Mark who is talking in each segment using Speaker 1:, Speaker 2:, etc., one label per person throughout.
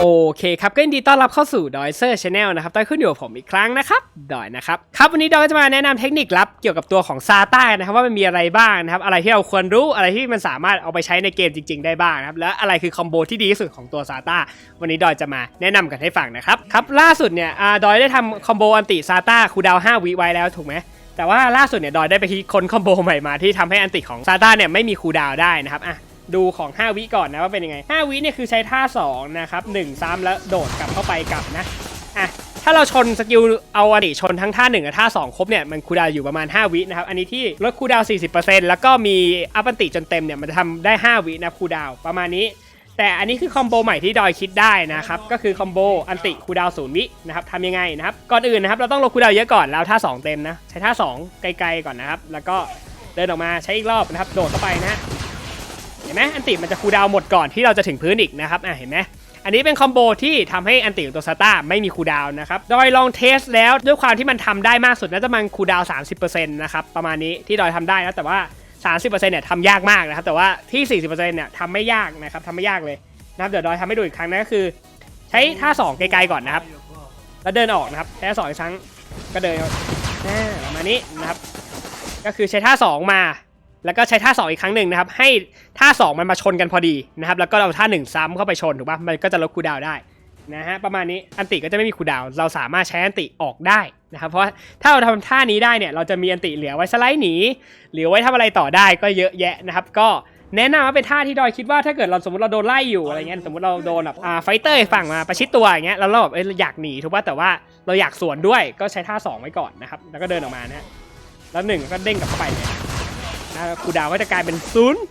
Speaker 1: โอเคครับก็ยินดีต้อนรับเข้าสู่ดอยเซอร์ชาแนลนะครับต้อยขึ้นอยู่กับผมอีกครั้งนะครับดอยนะครับครับวันนี้ดอยก็จะมาแนะนำเทคนิคลับเกี่ยวกับตัวของซาต้านะครับว่ามันมีอะไรบ้างนะครับอะไรที่เราควรรู้อะไรที่มันสามารถเอาไปใช้ในเกมจริง ๆ ได้บ้างนะครับและอะไรคือคอมโบที่ดีที่สุดของตัวซาต้าวันนี้ดอยจะมาแนะนำกันให้ฟังนะครับครับล่าสุดเนี่ยอาดอยได้ทำคอมโบอันติซาต้าคูดาว5วิไว้แล้วถูกไหมแต่ว่าล่าสุดเนี่ยดอยได้ไปคิดค้นคอมโบใหม่มาที่ทำให้อันติของซาต้าเนี่ยไม่มีคูดาวได้นะครับอะ ดูของ 5 วิก่อนนะว่าเป็นยังไง 5 วิเนี่ยคือใช้ท่า 2 นะครับ 1 ซ้ำแล้วโดดกลับเข้าไปกลับนะอะถ้าเราชนสกิลเอาอันติชนทั้งท่า1กับท่า 2 ครบเนี่ยมันคูดาวอยู่ประมาณ 5 วินะครับ อันนี้ที่ลดคูดาวน์40%แล้วก็มีอัพอันติจนเต็มเนี่ยมันจะทำได้ 5 วินะคูดาวประมาณนี้แต่อันนี้คือคอมโบใหม่ที่ดอยคิดได้นะครับ ก็คือคอมโบอันติคูดาวศูนย์วินะครับทำยังไงนะครับ ก่อนอื่นนะครับเราต้องลดคูดาวเยอะก่อนแล้วท่า 2 เต็มนะ ใช้ท่า 2 ไกลๆก่อนนะครับ แล้วก็เดินออกมาใช้อีกรอบนะครับ โดดเข้าไปนะ เห็นไหมอันติมันจะคูดาวหมดก่อนที่เราจะถึงพื้นอีกนะครับอะเห็นไหมอันนี้เป็นคอมโบที่ทำให้อันติของตัวซาต้าไม่มีคูดาวนะครับดอยลองเทสแล้วด้วยความที่มันทำได้มากสุดน่าจะมันคูดาวน์30%นะครับประมาณนี้ที่ดอยทำได้นะแต่ว่า 30%เนี่ยทำยากมากนะครับแต่ว่าที่ 40%เนี่ยทำไม่ยากนะครับทำไม่ยากเลยนะครับเดี๋ยวดอยทำให้ดูอีกครั้งนะก็คือ ใช้ท่า2ไกลๆก่อนนะครับแล้วเดินออกนะครับใช้สองอีกครั้งก็เดินอ่าประมาณนี้นะครับก็คือใช้ท่า 2 มา แล้วก็ใช้ท่า 2 อีกครั้งหนึ่งนะครับ ให้ท่า 2 มันมาชนกันพอดีนะครับ แล้วก็เอาท่า 1 ซ้ำเข้าไปชนถูกปะมันก็จะลดคูดาวได้นะฮะ ประมาณนี้ อันติก็จะไม่มีคูดาว เราสามารถใช้อันติออกได้นะครับ เพราะถ้าเราทำท่านี้ได้เนี่ย เราจะมีอันติเหลือไว้สไลด์หนีเหลือไว้ทำอะไรต่อได้ก็เยอะแยะนะครับ ก็แนะนำว่าเป็นท่าที่ดอยคิดว่าถ้าเกิดเราสมมติเราโดนไล่อยู่อะไรเงี้ยสมมติเราโดนแบบอ่าไฟเตอร์ฝั่งมาประชิดตัวอย่างเงี้ยแล้วเราแบบเอ้ยาอยากหนีถูกป่ะแต่ว่าเราอยากสวนด้วยก็ใช้ท่า 2 ไว้ก่อนนะครับแล้วก็เดินออกมานะฮะแล้วหนึ่งก็เด้งกลับเข้าไปเลย นะคูดาวก็จะกลายเป็นศูนย์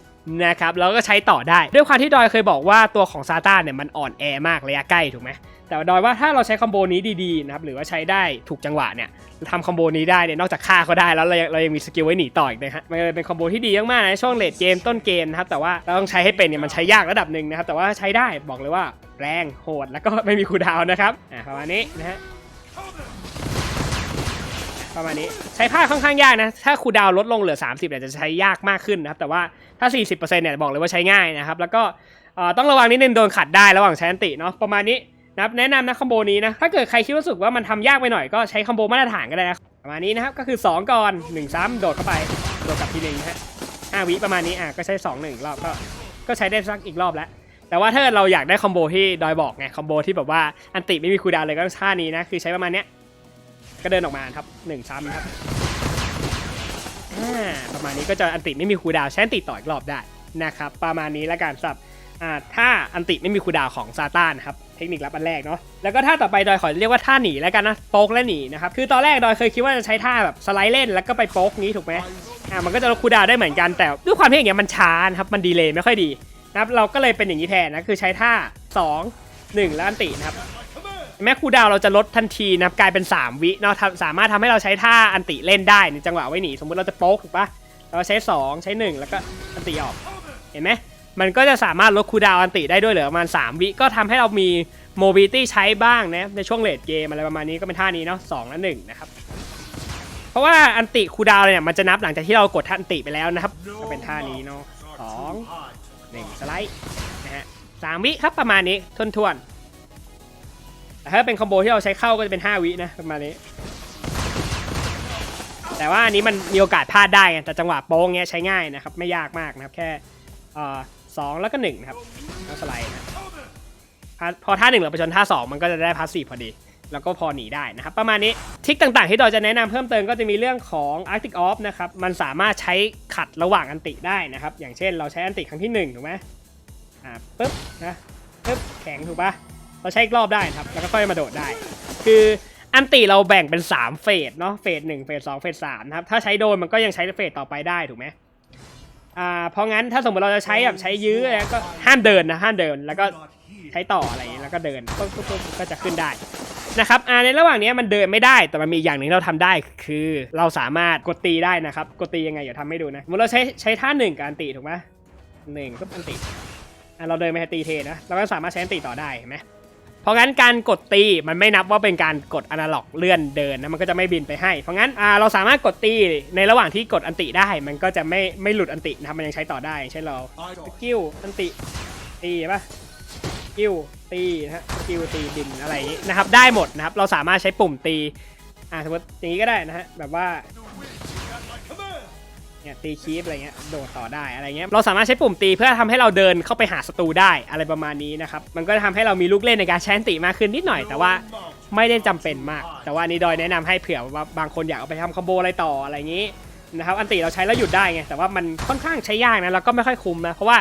Speaker 1: นะครับแล้วก็ใช้ต่อได้ด้วยความที่ดอยเคยบอกว่าตัวของซาต้าเนี่ยมันอ่อนแอมากระยะใกล้ถูกไหมแต่ดอยว่าถ้าเราใช้คอมโบนี้ดีๆนะครับหรือว่าใช้ได้ถูกจังหวะเนี่ยทำคอมโบนี้ได้เนี่ยนอกจากฆ่าเขาได้แล้วเราเรายังมีสกิลไว้หนีต่ออีกนะฮะมันเลยเป็นคอมโบที่ดีมากๆในช่วงเลดเกมต้นเกมนะครับแต่ว่าเราต้องใช้ให้เป็นเนี่ยมันใช้ยากระดับหนึ่งนะครับแต่ว่าใช้ได้บอกเลยว่าแรงโหดแล้วก็ไม่มีคูดาวน์นะครับอ่าประมาณนี้นะฮะ ประมาณนี้ใช้ผ้าค่อนข้างยากนะ ถ้าคูดาวลดลงเหลือ 30เนี่ยจะใช้ยากมากขึ้นนะครับแต่ว่าถ้า 40%เนี่ยบอกเลยว่าใช้ง่ายนะครับแล้วก็ต้องระวังนิดนึงโดนขัดได้ระหว่างใช้อันติเนาะประมาณนี้นะครับแนะนำนะคอมโบนี้นะถ้าเกิดใครคิดว่าสึกว่ามันทำยากไปหน่อยก็ใช้คอมโบมาตรฐานก็ได้นะประมาณนี้นะครับก็คือ 2 ก่อน 1 ซ้ำโดดเข้าไปโดดกลับทีหนึ่งฮะห้าวิประมาณนี้อะก็ใช้2 1รอบก็ก็ใช้ได้สักอีกรอบแล้วแต่ว่าถ้าเราอยากได้คอมโบที่ดอยบอกไงคอมโบที่แบบว่าอันติไม่มีคูดาวเลยก็ท่านี้นะคือใช้ประมาณเนี้ย ก็เดินออกมาครับหนึ่งซ้ำครับประมาณนี้ก็จะอันติไม่มีคูดาวน์ใช้อันติต่ออีกรอบได้นะครับ ประมาณนี้แล้วกันสับถ้าอันติไม่มีคูดาวของซาตานครับเทคนิคลับอันแรกเนาะแล้วก็ท่าต่อไปดอยขอเรียกว่าท่าหนีแล้วกันนะโป๊กและหนีนะครับคือตอนแรกดอยเคยคิดว่าจะใช้ท่าแบบสไลด์เล่นแล้วก็ไปโป๊กนี้ถูกไหมอ่ามันก็จะลดคูดาวได้เหมือนกันแต่ด้วยความที่อย่างเงี้ยมันช้านครับมันดีเลยไม่ค่อยดีนะครับเราก็เลยเป็นอย่างนี้แทนนะคือใช้ท่า 2 1 แล้วอันตินะครับ แม้คูดาวเราจะลดทันทีนะครับกลายเป็น 3 วิเนาะสามารถทำให้เราใช้ท่าอันติเล่นได้ในจังหวะไว้หนี สมมติเราจะโป๊กถูกปะเราใช้ 2 ใช้ 1 แล้วก็อันติออก เห็นไหมมันก็จะสามารถลดคูดาวอันติได้ด้วยเหลือประมาณ 3 วิก็ทำให้เรามีโมบิลิตี้ใช้บ้างนะในช่วงเลดเกมอะไรประมาณนี้ก็เป็นท่านี้เนาะสองและหนึ่งนะครับ เพราะว่าอันติคูดาวเนี่ยมันจะนับหลังจากที่เรากดท่าอันติไปแล้วนะครับก็เป็นท่านี้เนาะสองหนึ่งสไลด์นะฮะสามวิครับประมาณนี้ทวนทวนๆ แต่ถ้าเป็นคอมโบที่เราใช้เข้าก็จะเป็น 5 วินะประมาณนี้ แต่ว่าอันนี้มันมีโอกาสพลาดได้ไงแต่จังหวะโป้งเงี้ยใช้ง่ายนะครับ ไม่ยากมากนะครับ แค่สองแล้วก็หนึ่งนะครับแล้วสไลด์นะพอท่าหนึ่งเราไปชนท่าสองมันก็จะได้พาสซีฟพอดีแล้วก็พอหนีได้นะครับ ประมาณนี้ทริคต่างๆ ที่เราจะแนะนำเพิ่มเติมก็จะมีเรื่องของ Arctic Off นะครับมันสามารถใช้ขัดระหว่างอันติได้นะครับ อย่างเช่นเราใช้อันติครั้งที่หนึ่งถูกไหมอ่าปึ๊บนะปึ๊บแข็งถูกปะ เราใช้อีกรอบได้ครับ แล้วก็ค่อยมาโดดได้ คืออันติเราแบ่งเป็น 3 เฟสเนาะ เฟสหนึ่งเฟสสองเฟสสามนะครับ ถ้าใช้โดนมันก็ยังใช้เฟสต่อไปได้ถูกไหมอ่า เพราะงั้นถ้าสมมติเราจะใช้แบบใช้ยื้ออะไรก็ห้ามเดินนะห้ามเดิน แล้วก็ใช้ต่ออะไรอย่างงี้แล้วก็เดินปุ๊บปุ๊บปุ๊บก็จะขึ้นได้นะครับอ่าในระหว่างนี้มันเดินไม่ได้ แต่มันมีอย่างหนึ่งเราทำได้ คือเราสามารถกดตีได้นะครับ กดตียังไงเดี๋ยวทำให้ดูนะสมมติเราใช้ใช้ท่าหนึ่งกับอันตีถูกไหมหนึ่งปุ๊บอันตีอ่าเราเดินไปตีเทนะ เราก็สามารถใช้อันตีต่อได้เห็นไหม ราะงั้นการกดตีมันไม่นับว่าเป็นการกดอนาล็อกเลื่อนเดินนะมันก็จะไม่บินไปให้ เพราะงั้นเราสามารถกดตีในระหว่างที่กดอันติได้ มันก็จะไม่ไม่หลุดอันตินะครับมันยังใช้ต่อได้อย่างเช่นเราสกิลอันติตีป่ะกิลตีนะฮะสกิลตีดินอะไรอย่นะครับได้หมดนะครับเราสามารถใช้ปุ่มตีอ่าสมมติอย่างนี้ก็ได้นะฮะแบบว่า เนี่ยตีคีปอะไรเงี้ยโดดต่อได้อะไรเงี้ยเราสามารถใช้ปุ่มตีเพื่อทำให้เราเดินเข้าไปหาศัตรูได้อะไรประมาณนี้นะครับมันก็จะทำให้เรามีลูกเล่นในการใช้อันติมากขึ้นนิดหน่อย แต่ว่าไม่ได้จำเป็นมาก แต่ว่านี้ดอยแนะนำให้เผื่อว่าบางคนอยากเอาไปทำคอมโบอะไรต่ออะไรอย่างนี้นะครับอันติเราใช้แล้วหยุดได้ไงแต่ว่ามันค่อนข้างใช้ยากนะแล้วก็ไม่ค่อยคุ้มนะเพราะว่า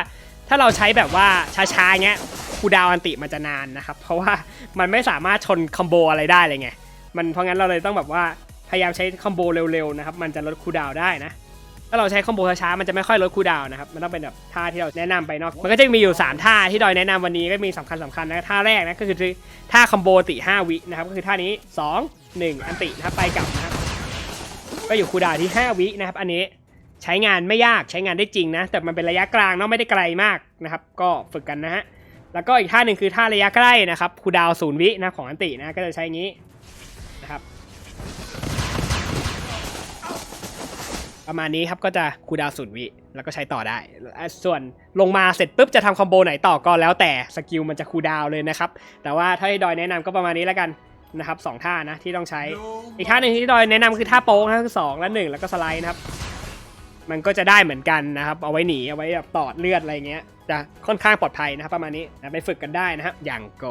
Speaker 1: ถ้าเราใช้แบบว่าช้าๆเงี้ยคูดาวอันติมันจะนานนะครับเพราะว่ามันไม่สามารถชนคอมโบอะไรได้เลยไงมันเพราะงั้นเราเลยต้องแบบว่าพยายามใช้คอมโบเร็วๆนะครับมันจะลดคูดาวได้นะ ถ้าเราใช้คอมโบช้าๆมันจะไม่ค่อยลดคูดาวนะครับ มันต้องเป็นแบบท่าที่เราแนะนำไปเนาะ มันก็จะมีอยู่ 3 ท่าที่ดอยแนะนำวันนี้ก็มีสำคัญสำคัญนะ ท่าแรกนะก็คือท่าคอมโบติ 5 วินะครับ ก็คือท่านี้ 2 1 อันตินะครับไปกลับนะครับ ก็อยู่คูดาวที่ 5 วินะครับ อันนี้ใช้งานไม่ยากใช้งานได้จริงนะ แต่มันเป็นระยะกลางเนาะไม่ได้ไกลมากนะครับ ก็ฝึกกันนะฮะ แล้วก็อีกท่าหนึ่งคือท่าระยะใกล้นะครับคูดาวศูนย์วินะของอันตินะ ก็จะใช้อย่างนี้นะครับ ประมาณนี้ครับก็จะคูดาวศูนย์วิ แล้วก็ใช้ต่อได้ ส่วนลงมาเสร็จปุ๊บจะทำคอมโบไหนต่อก็แล้วแต่สกิลมันจะคูดาวเลยนะครับ แต่ว่าถ้าให้ดอยแนะนำก็ประมาณนี้แล้วกันนะครับสองท่านะที่ต้องใช้ อีกท่าหนึ่งที่ดอยแนะนำคือท่าโป๊กนะคือสองและหนึ่งแล้วก็สไลด์นะครับ มันก็จะได้เหมือนกันนะครับ เอาไว้หนีเอาไว้แบบตอดเลือดอะไรเงี้ยจะค่อนข้างปลอดภัยนะครับประมาณนี้นะไปฝึกกันได้นะครับอย่างโก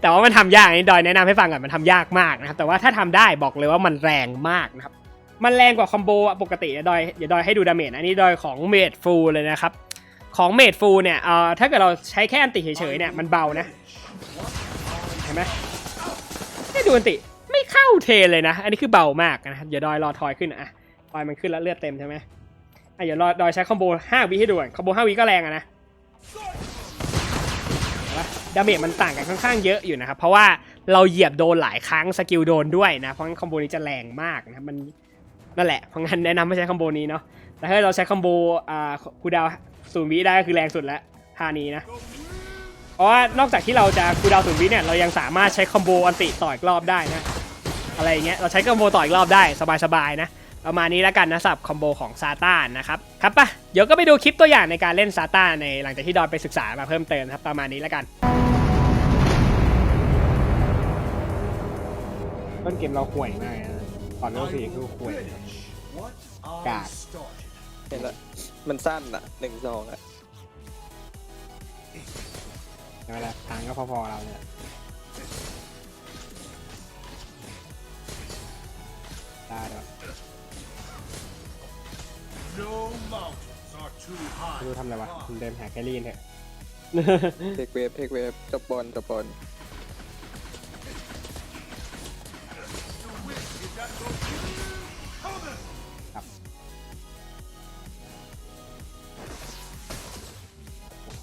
Speaker 1: แต่ว่ามันทำยากนี่ดอยแนะนำให้ฟังก่อนมันทำยากมากนะครับแต่ว่าถ้าทำได้บอกเลยว่ามันแรงมากนะครับ มันแรงกว่าคอมโบอะปกติอะดอยอย่าดอยให้ดูดาเมจอันนี้ดอยของเมดฟูลเลยนะครับ ของเมดฟูลเนี่ยเอ่อถ้าเกิดเราใช้แค่อันติเฉยๆเนี่ยมันเบานะ เห็นไหมไม่ดูอันติไม่เข้าเทเลยนะ อันนี้คือเบามากนะอย่าดอยรอทอยขึ้นอะทอยมันขึ้นแล้วเลือดเต็มใช่ไหมอะอย่ารอดอยใช้คอมโบ5วิให้ดูก่อนคอมโบ5วิก็แรงอะนะดาเมจมันต่างกันค่อนข้างเยอะอยู่นะครับ เพราะว่าเราเหยียบโดนหลายครั้งสกิลโดนด้วยนะ เพราะงั้นคอมโบนี้จะแรงมากนะมัน นั่นแหละ เพราะงั้นแนะนำให้ใช้คอมโบนี้เนาะ แต่ถ้าเราใช้คอมโบอ่าคูดาวศูนย์วิได้ก็คือแรงสุดแล้วท่านี้นะ เพราะว่านอกจากที่เราจะคูดาวศูนย์วิเนี่ยเรายังสามารถใช้คอมโบอันติต่ออีกรอบได้นะ อะไรอย่างเงี้ย เราใช้คอมโบต่ออีกรอบได้สบายๆนะ ประมาณนี้แล้วกันนะสำบคอมโบของซาตานนะครับ ครับปะเดี๋ยวก็ไปดูคลิปตัวอย่างในการเล่นซาต้าในหลังจากที่ดอนไปศึกษามาเพิ่มเติมนะครับประมาณนี้แล้วกันต้นเกมเราห่วยมากนะ ตอนโลสี่คือห่วยกาก
Speaker 2: เห็นละมันสั้นอะหนึ่งสองอะ
Speaker 1: ใช่ไหมล่ะทางก็พอๆเราเนี่ยได้เดี๋ยว
Speaker 3: No mountains are too
Speaker 1: ไม่
Speaker 3: high.
Speaker 1: รู้ทำอะไรวะคุณเดินหาแคลรี่เถอะ
Speaker 2: เทคเวฟเทคเวฟจบบอลจบบอล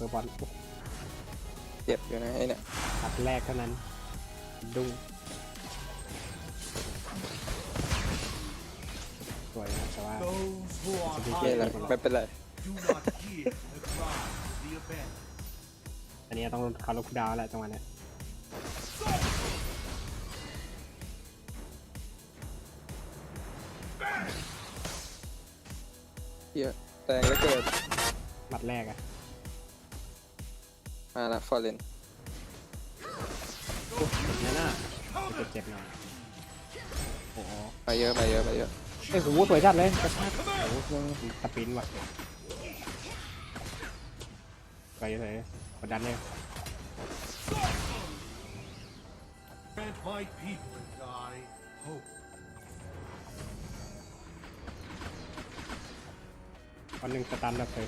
Speaker 1: เพื่อบอล
Speaker 2: เจ็บอยู่นะไอ้เนี่ย
Speaker 1: ตัดแรกเท่านั้น ดุ้งสวยนะแต่ว่า
Speaker 3: Those who are
Speaker 2: ไม่เป็นไร
Speaker 3: high
Speaker 2: ไม่เป็นไร
Speaker 3: do not hear the cry of the abandoned.
Speaker 1: อันนี้ต้องเขาลกดาวน์แล้วจังหวะเนี้ย
Speaker 2: เฮียแรงเหลือเกิน
Speaker 1: หมัดแรกอะ
Speaker 2: มาละฟอร์เรน
Speaker 1: นั่นน่ะเจ็บๆหน่อยโอ้โห
Speaker 2: ไปเยอะไปเยอะไปเยอะ
Speaker 1: เอ้ยโหสวยจัดเลยกระชากโอ้โหเครื่องสปรินต์ว่ะไปเลยกดดันเลย
Speaker 3: Grant my people and I hope.
Speaker 1: วันหนึ่งสตันแบบสวย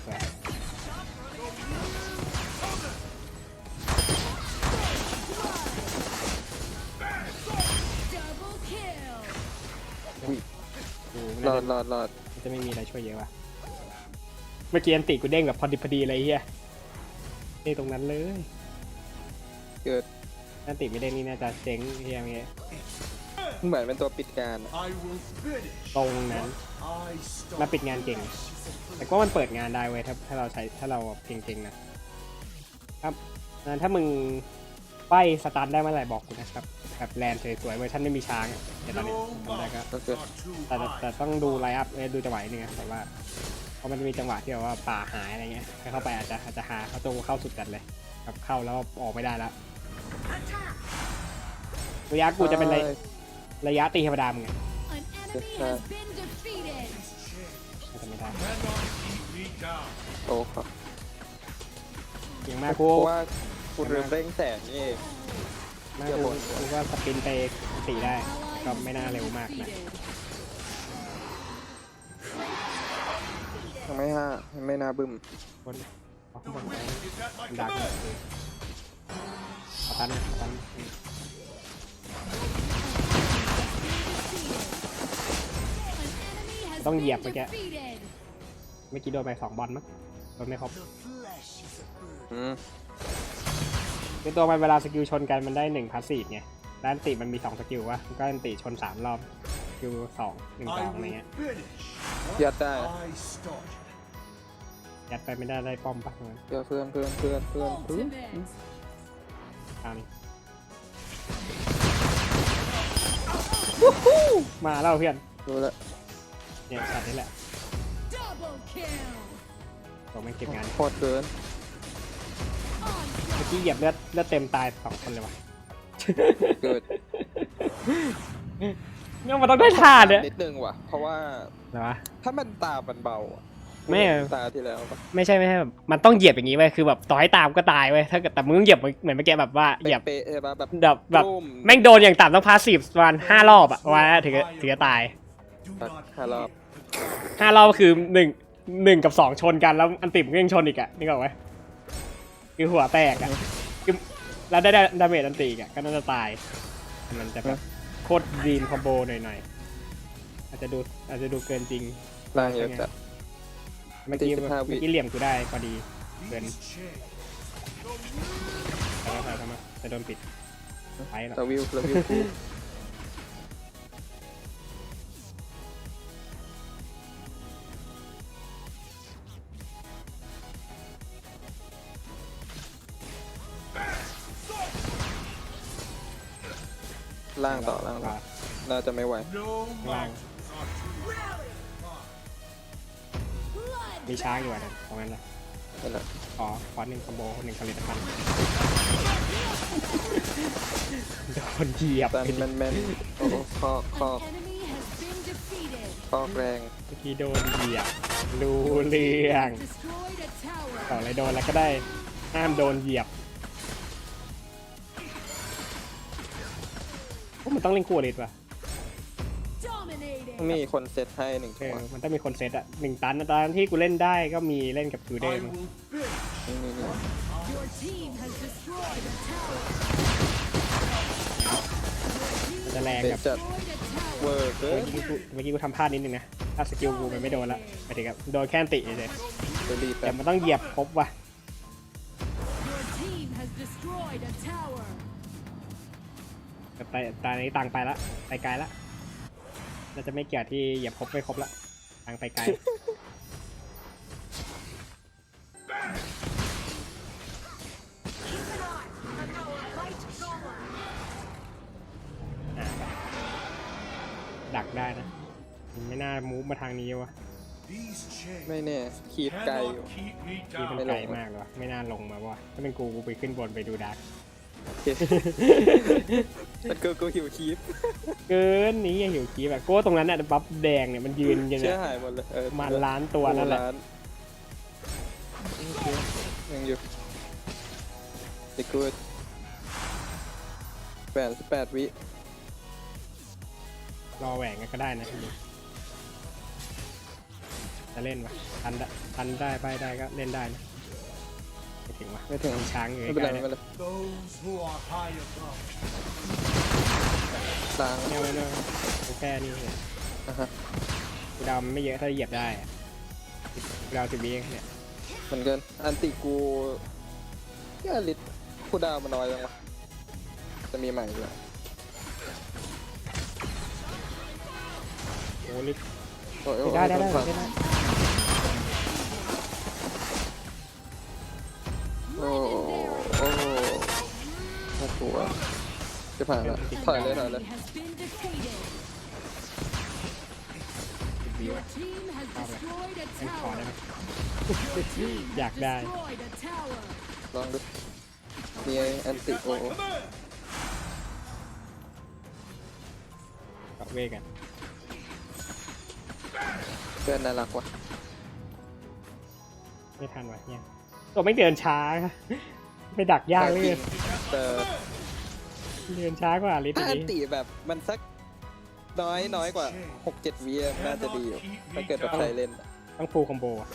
Speaker 2: อุ้ย รอ
Speaker 1: น่า
Speaker 2: ด
Speaker 1: จะ
Speaker 2: รอดรอด
Speaker 1: จะไม่มีอะไรช่วยเยอะว่ะเมื่อกี้อันติกูเด้งแบบพอดิบพอดีเลยเฮียนี่ตรงนั้นเลย
Speaker 2: เกิด
Speaker 1: อันติไม่เด้งนี่น่าจะเจ๊งเฮียเงี้ย
Speaker 2: เหมือนเป็นตัวปิดการอะ
Speaker 3: I will finish
Speaker 1: ตรงนั้น
Speaker 3: I
Speaker 1: มา
Speaker 3: start.
Speaker 1: ปิดงานเก่ง แต่ก็มันเปิดงานได้เว้ยถ้าถ้าเราใช้ถ้าเราเก่งๆนะครับงั้นถ้ามึง ไปสตาร์ทได้เมื่อไหร่บอกกูนะครับแบบแลนด์สวยๆเวอร์ชันไม่มีช้างอะเดี๋ยวตอนนี้
Speaker 3: No
Speaker 1: ทำได้ก็
Speaker 3: mountains are too
Speaker 1: แต่แต่แต่
Speaker 3: high.
Speaker 1: ต้องดูไลน์อัพเอ้ยดูจังหวะนิดนึงนะแต่ว่าราะมันจะมีจังหวะที่แบบว่าป่าหายอะไรเงี้ยถ้าเข้าไปอาจจะอาจจะหาเข้าตรงเข้าสุดจัดเลยแบบเข้าแล้วออกไม่ได้แล้วระยะกูจะเป็นระยะระยะตีธรรมดามึงไง
Speaker 4: An enemy has been defeated.
Speaker 1: อาจจะไม่ได้
Speaker 3: Cannot keep me down.
Speaker 2: โอ้ครับ
Speaker 1: อย่างมาก
Speaker 2: เพ
Speaker 1: กู
Speaker 2: ราะว่า คุณเริ่มเร่งแสงนี่เอง
Speaker 1: มากกูกูว่าสปรินต์ไปตีได้ ก็ไม่น่าเร็วมากนะ
Speaker 4: Defeated.
Speaker 2: ยังไม่ห้าไม่น่าบึ้ม
Speaker 1: บนเอาข้างบน
Speaker 3: Is that my
Speaker 1: ดัก
Speaker 3: command?
Speaker 1: เอาตันเอาตัน
Speaker 4: An enemy has
Speaker 1: ต้อง
Speaker 4: been
Speaker 1: เหยียบเมื่อกี้
Speaker 4: defeated.
Speaker 1: เมื่อกี้โดนไปสองบอลมั้งโดนไม่ครบ
Speaker 2: อืม
Speaker 1: คือตัวมันเวลาสกิลชนกันมันได้หนึ่งพาสซีฟไงด้านติมันมีสองสกิลวะมันก็อันติชนสามรอบสกิลสองหนึ่งส
Speaker 3: I
Speaker 1: องอะไร
Speaker 3: will
Speaker 1: เงี้ย
Speaker 3: finish
Speaker 2: ยัดได้
Speaker 3: what I started.
Speaker 1: ยัดไปไม่ได้ได้ป้อมปะงั้น
Speaker 2: เพื่อนเพื่อนเพื่อนเพื่อนเพื่อนเพื่อน
Speaker 4: Ultimate.
Speaker 1: ตามนี้มาแล้วเพื่อน
Speaker 2: รู้แล้ว
Speaker 1: เนี่ยช็อตนี้แหละ
Speaker 4: Double kill.
Speaker 1: ตัวไม่งเก็บงาน
Speaker 2: โคตรเกิน
Speaker 1: เมื่อกี้เหยียบเลือดเลือดเต็มตายสองคนเลยวะ
Speaker 2: เกิด
Speaker 1: เนี่ยมันต้องได้ท่าเนี่ย
Speaker 2: นิดนึงว่ะ เพราะว่า
Speaker 1: เหรอวะ
Speaker 2: ถ้ามันตามันเบาอะ
Speaker 1: ไม่
Speaker 2: ตาที่แล้วปะ
Speaker 1: ไม่ใช่ไม่ใช่แบบมันต้องเหยียบอย่างนี้เว้ยคือแบบต่อให้ตามก็ตายเว้ยถ้าเกิดแต่มึงต้องเหยียบเหมือนเมื่อกี้แบบว่าเหยียบ
Speaker 2: เป๊ะๆใช่ปะแบบ
Speaker 1: แบบแบบ
Speaker 2: ตุ้ม
Speaker 1: แม่งโดนอย่างต่ำต้องพาสซีฟประมาณห้ารอบอะว่าถึงจะถึงจะตาย
Speaker 3: Do
Speaker 2: Fuck,
Speaker 3: not
Speaker 2: hello.
Speaker 3: heed the call.
Speaker 1: ห้ารอบก็คือหนึ่งหนึ่งกับสองชนกันแล้วอันติมก็ยังชนอีกอะนี่ก็ไว้ คือหัวแตกอะคือแล้วได้ได้ดาเมจอันติอีกอะก็น่าจะตาย มันจะแบบโคตรดีมคอมโบหน่อยๆ อาจจะดูอาจจะดูเกินจริง
Speaker 2: ล่างเยอะจัด
Speaker 1: เมื่อกี้
Speaker 2: ตี15วิ
Speaker 1: เมื่อกี้เหลี่ยมกูได้พอดี Then-
Speaker 3: These chains
Speaker 1: แต่ว่าทำไมจะโดนปิดไปแล้ว
Speaker 2: สวิวสวิวกู ล่างต่อล่างต่อน่าจะไม่ไหว
Speaker 3: no
Speaker 1: Lang.
Speaker 3: mountains are too
Speaker 4: Blood.
Speaker 1: มีช้างอยู่อะนะตรงนั้นแหละ
Speaker 2: นั่นแหละ
Speaker 1: ขอขอหนึ่งคอมโบหนึ่งผลิตภัณฑ์โดนเหยียบ
Speaker 2: แต่แมนแมนโอ้โหคอกคอก
Speaker 4: An enemy has been defeated.
Speaker 2: คอกแรง
Speaker 1: เมื่อกี้โดนเหยียบรู้เรื่อง
Speaker 4: Destroyed a
Speaker 1: ต่อ
Speaker 4: tower.
Speaker 1: อะไรโดนแล้วก็ได้ห้ามโดนเหยียบ ต้องเล่นคู่อริสว่ะ
Speaker 4: Dominating.
Speaker 2: มีคนเซตให้หนึ่ง
Speaker 1: เอ
Speaker 2: ตัว
Speaker 1: อมันต้องมีคนเซตอะหนึ่งตันนะตอนที่กูเล่นได้ก็มีเล่นกับกูเด
Speaker 3: I
Speaker 1: ม
Speaker 3: will finish
Speaker 2: นี่นี่นี่
Speaker 4: Your team has destroyed a tower.
Speaker 1: มันจะแรง
Speaker 2: เด็
Speaker 1: กับ
Speaker 2: จัด
Speaker 4: Destroyed a
Speaker 2: เวอ
Speaker 4: tower.
Speaker 2: ร์เกิ
Speaker 1: เมื่อนกี้กูเมื่อกี้กูทำพลาดนิดนึงนะถ้าสกิลกูมันไม่โดนละหมายถึงกับโดนแค่อันติเลย
Speaker 2: เดลีแบ
Speaker 1: แต่
Speaker 2: บ
Speaker 1: มันต้องเหยียบครบว่ะ
Speaker 4: Your team has destroyed a tower.
Speaker 1: แต่ตาตานี้ตังไปละไปไกลละน่าจะไม่เกี่ยวที่เหยียบครบไม่ครบละตังไปไกลอะไปดักได้นะมันไม่น่ามูฟมาทางนี้วะ
Speaker 3: these chains
Speaker 2: ไม่แน่คีบไกลอยู่
Speaker 3: cannot keep me
Speaker 1: ที่มัน
Speaker 3: down
Speaker 1: ไกลมากเลยวะไม่น่าลงมาวะถ้าเป็นกูกูไปขึ้นบนไปดูดัก
Speaker 2: โอเคมันกูกูหิวคีบ
Speaker 1: เกินนี้อย่าหิวกีแบบกูว่าตรงนั้นเนี่ยบัฟแดงเนี่ยมันยืนกัน
Speaker 2: เชื่
Speaker 1: เนี่
Speaker 2: อยหายหมดเลยเออ
Speaker 1: มันล้านตัวนั่นแหละ
Speaker 2: ล้านยังอยู่ติกูดแปดสิบแปดวิ
Speaker 1: รอแหวงกันก็ได้นะทีนี้จะเล่นวะทันได้ทันได้ไปได้ก็เล่นได้นะ ไม่ถึงวะ
Speaker 2: ไม่ถึง
Speaker 1: มีช้างอยู่
Speaker 2: ไม่เป็น
Speaker 1: ใก
Speaker 2: ไร
Speaker 1: ล้ๆ
Speaker 3: those
Speaker 2: ไม่
Speaker 1: เนี่ย
Speaker 2: เป็นไร
Speaker 3: who are high above
Speaker 2: ล้าง
Speaker 1: ไม่เอาไม่เอากูแค่นี้เนี่ย
Speaker 2: อะฮะ
Speaker 1: กูเดามันไม่เยอะถ้าเหยียบได้อะกูเดาสิบวิเองเนี่ย
Speaker 2: เหมือนกันอันติกูแค่ลิตกูดาวมันน้อยจังวะจะมีใหม่ด้วย
Speaker 1: โอ้ลิฟ
Speaker 2: โอ้ยโอ้ย
Speaker 1: ได้ได้ได้
Speaker 2: โอ้ย
Speaker 1: ได้ได้
Speaker 2: อ้โหโอ้โหน่ากลัวจะผ่านแล้วถอยเลยถอยเลย
Speaker 4: Enemy has been defeated.
Speaker 1: สิบวิวิว
Speaker 4: Your team has destroyed a
Speaker 1: เป็นขอได้ไหม
Speaker 4: tower. Your team has
Speaker 1: อยากได้
Speaker 4: destroyed a tower.
Speaker 2: ลองดูมีอันติโอ
Speaker 1: กับเวกัน
Speaker 2: เพื่อนน่ารักว่ะ
Speaker 1: ไม่ทันวะเนี่ย ตัวไม่เดินช้า ไปดักยากเลย
Speaker 2: แต่
Speaker 1: เดินช้ากว่าลิต
Speaker 2: ถ้าอัน
Speaker 1: นี้
Speaker 2: ติแบบมันสักน้อยน้อยกว่า 6-7วิอะน่าจะดีอยู่ถ้าเกิดแบบใครเล่นอะ
Speaker 1: ต้องฟูลคอมโบอะ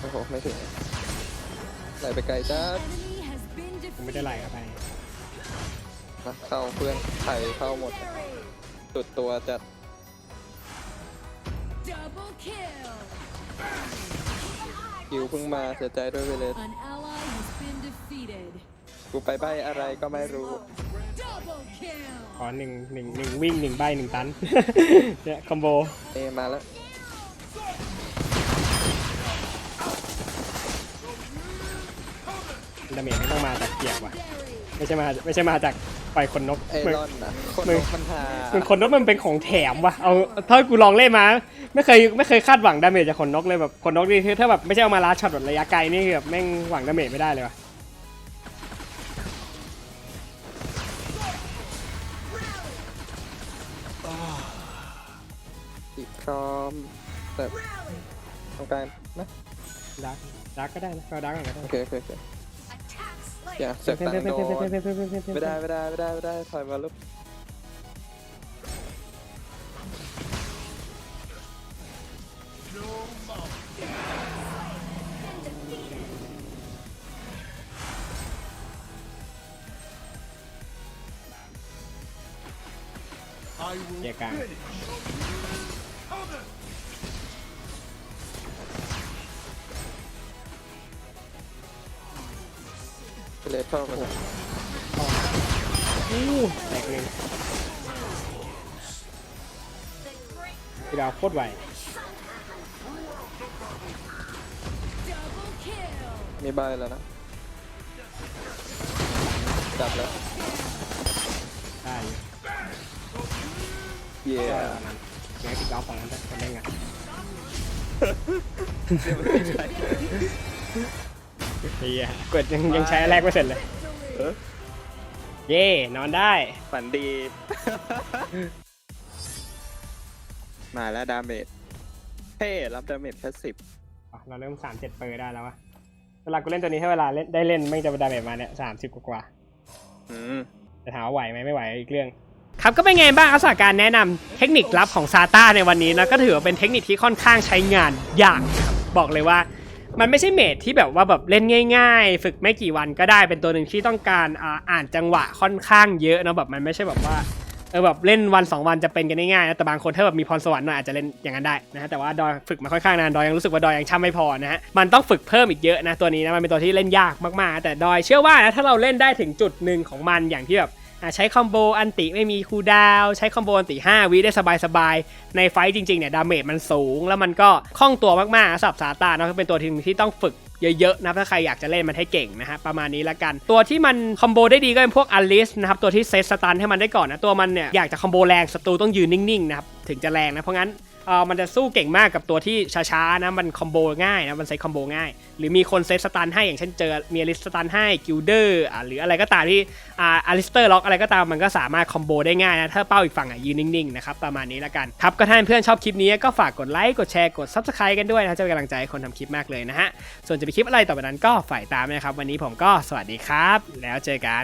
Speaker 2: โอ้โหไม่ถึงไหลไปไกลจ้า
Speaker 4: Enemy has been
Speaker 1: ผมไม่ได้
Speaker 4: defeated.
Speaker 1: ไล่เข้าไป
Speaker 2: มาเข้าเพื่อนไข่เข้าหมด สุดตัวจัด
Speaker 4: Double kill.
Speaker 2: คิวเพิ่งมาเสียใจด้วยไปเลย
Speaker 4: An ally has been defeated.
Speaker 2: กูไปใบอะไรก็ไม่รู้
Speaker 4: Double kill.
Speaker 1: ขอหนึ่งหนึ่งหนึ่งวิ่งหนึ่งใบหนึ่งตัน เนี่ยคอมโบ
Speaker 2: เอมาแล้ว
Speaker 1: ดาเมจไม่ต้องมาจากเกียร์ว่ะไม่ใช่มาไม่ใช่มาจากปล่อยคนนก
Speaker 2: ไอ
Speaker 1: เหมือน
Speaker 2: รอนนะคน
Speaker 1: มึ
Speaker 2: น
Speaker 1: ง
Speaker 2: กมันหา
Speaker 1: เหมือนคนนกมันเป็นของแถมว่ะเอาถ้ากูลองเล่นมา ไม่เคยไม่เคยคาดหวังดาเมจจากขนนกเลยแบบขนนกนี่คือถ้าแบบไม่ใช่เอามาลาช็อตแบบระยะไกลนี่คือแบบแม่งหวังดาเมจไม่ได้เลยว่ะ
Speaker 2: อีกพร้อมแต่ตรงกลางนะ
Speaker 1: ดักดักก็ได้นะเอาดักก่อนก็ได้
Speaker 2: โอเคโอเค โอเคอย่าเเลยเข้ามา
Speaker 1: อู้แตกหนึ่งพี่ดาวโคตรไว
Speaker 4: Double kill.
Speaker 2: มีใบแล้วนะ จับแล้ว
Speaker 1: ได้อยู่
Speaker 2: เย่
Speaker 1: ก็นั้นแง้พี่ดาวของนั้นได้คนได้ไง เฮียกดยังยังใช้อันแรกไม่เสร็จเลยเย่นอนได้
Speaker 2: ฝันดี มาแล้วดาเมจเท่รับดาเมจแค่สิบ
Speaker 1: อะเราเริ่มสามเจ็ดเปอร์ได้แล้ววะเวลากูเล่นตัวนี้ถ้าเวลาเล่นได้เล่นไม่จะดาเมจมาเนี่ยสามสิบกว่า
Speaker 2: อืม
Speaker 1: ๆแต่ถามว่าไหวไหมไม่ไหวอีกเรื่อง ครับก็เป็นไงบ้างครับสำหรับการแนะนำเทคนิคลับของซาต้าในวันนี้นะก็ถือว่าเป็นเทคนิคที่ค่อนข้างใช้งานยากนะครับบอกเลยว่า มันไม่ใช่เมทที่แบบว่าแบบเล่นง่าย ๆ ฝึกไม่กี่วันก็ได้เป็นตัวหนึ่งที่ต้องการอ่านจังหวะค่อนข้างเยอะนะแบบมันไม่ใช่แบบว่าเออแบบเล่นวันสองวันจะเป็นกันง่ายๆนะแต่บางคนถ้าแบบมีพรสวรรค์หน่อยอาจจะเล่นอย่างนั้นได้นะฮะแต่ว่าดอยฝึกมาค่อนข้างนานดอยยังรู้สึกว่าดอยยังช่ำไม่พอนะฮะมันต้องฝึกเพิ่มอีกเยอะนะตัวนี้นะมันเป็นตัวที่เล่นยากมากๆ แต่ดอยเชื่อว่านะถ้าเราเล่นได้ถึงจุดหนึ่งของมันอย่างที่แบบ ใช้คอมโบอันติไม่มีคูดาว ใช้คอมโบอันติ 5 วิได้สบายๆ ในไฟต์จริงๆเนี่ยดาเมจมันสูง แล้วมันก็คล่องตัวมากๆสำหรับซาตาเนาะเป็นตัวที่ที่ต้องฝึกเยอะๆนะถ้าใครอยากจะเล่นมันให้เก่งนะฮะประมาณนี้ละกัน ตัวที่มันคอมโบได้ดีก็เป็นพวกอลิสนะครับตัวที่เซตสตันให้มันได้ก่อนนะตัวมันเนี่ยอยากจะคอมโบแรงศัตรูต้องยืนนิ่งๆนะครับถึงจะแรงนะเพราะงั้น เออมันจะสู้เก่งมากกับตัวที่ช้าๆนะมันคอมโบง่ายนะมันเซตคอมโบง่าย หรือมีคนเซตสตันให้อย่างเช่นเจอมีอลิสสตันให้กิลเดอร์อ่าหรืออะไรก็ตามที่อ่าอลิสเตอร์ล็อกอะไรก็ตามมันก็สามารถคอมโบได้ง่ายนะถ้าเป้าอีกฝั่งอะยืนนิ่งๆนะครับประมาณนี้ละกันครับก็ถ้าเพื่อนชอบคลิปนี้ก็ฝากกดไลค์กดแชร์กด subscribe กันด้วยนะจะเป็นกำลังใจให้คนทำคลิปมากเลยนะฮะส่วนจะมีคลิปอะไรต่อไปนั้นก็ฝ่ายตามนะครับ วันนี้ผมก็สวัสดีครับ แล้วเจอกัน